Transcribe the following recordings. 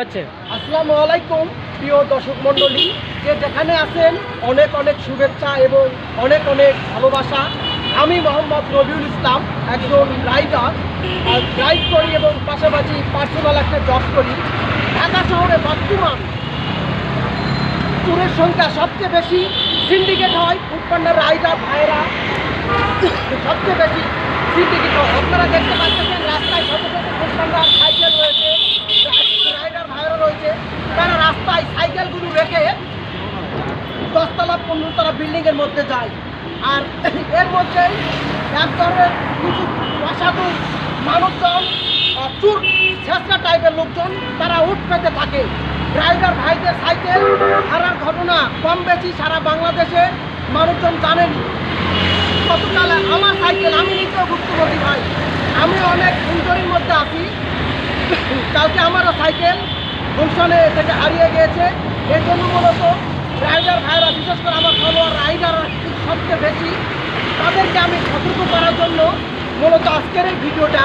হচ্ছে আসসালামু আলাইকুম, প্রিয় দর্শক যে যেখানে আছেন, অনেক অনেক শুভেচ্ছা এবং অনেক অনেক ভালোবাসা। আমি মোহাম্মদ রবিউল ইসলাম, একজন রাইডার রাইড করি এবং পাশাপাশি পার্সোনাল একটা জব করি। ঢাকা শহরে বর্তমান চোরের সংখ্যা সবচেয়ে বেশি। সিন্ডিকেট হয় ফুটপান্ডার রাইডার ভাইরা সবচেয়ে বেশি সিন্ডিকেট হয়। আপনারা দেখতে পাচ্ছেন রাস্তায় শত ফুটপান্ডার সাইকেল রয়েছে রাইডার ভাইরা রয়েছে তারা রাস্তায় সাইকেলগুলো রেখে পনেরোতলা বিল্ডিংয়ের মধ্যে যায়। আর এর মধ্যে এক ধরনের কিছু অসাধু মানুষজন চুর ছেঁচড়া টাইপের লোকজন তারা উঠ পেতে থাকে। ড্রাইভার ভাইদের সাইকেল হারার ঘটনা কম বেশি সারা বাংলাদেশে মানুষজন জানেনি। গতকাল আমার সাইকেল, আমি নিজেও ভুক্তভোগী ভাই। আমি অনেক ইঞ্জুরির মধ্যে আছি। কালকে আমারও সাইকেল গুলশনে থেকে হারিয়ে গিয়েছে। এর জন্য মূলত রাইডার ভাইরা, বিশেষ করে আমার ফলোয়ার রাইডার সবচেয়ে বেশি, তাদেরকে আমি সতর্ক করার জন্য মূলত আজকের এই ভিডিওটা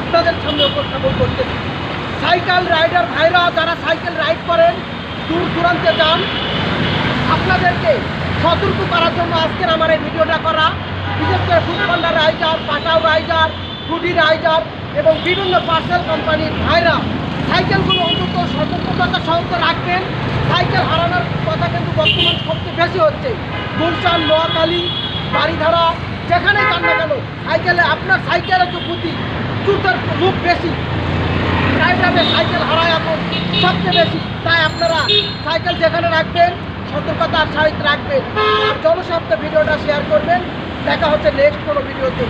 আপনাদের সামনে উপস্থাপন করতেছি। সাইকেল রাইডার ভাইরা, যারা সাইকেল রাইড করেন, দূর দূরান্তে যান, আপনাদেরকে সতর্ক করার জন্য আজকের আমার এই ভিডিওটা করা। বিশেষ করে ফুটপান্ডার রাইডার, পাটাও রাইডার, গুডি রাইডার এবং বিভিন্ন পার্সেল কোম্পানির ভাইরা, সাইকেলগুলো অন্তত সতর্কতা সহকারে রাখবেন সাইকেল হারানোর কথা কিন্তু বর্তমান সবচেয়ে বেশি হচ্ছে। গুলশান, নোয়াখালী বাড়িধারা যেখানেই যান না কেন, সাইকেলে আপনার সাইকেলের যে প্রতি চুরদের লোক বেশি। রাইডারের সাইকেল হারায় এখন, সবচেয়ে বেশি, তাই আপনারা সাইকেল যেখানে রাখবেন, সতর্কতার সহিত রাখবেন। জনস্বার্থে ভিডিওটা শেয়ার করবেন। দেখা হচ্ছে নেক্সট কোনো ভিডিওতে।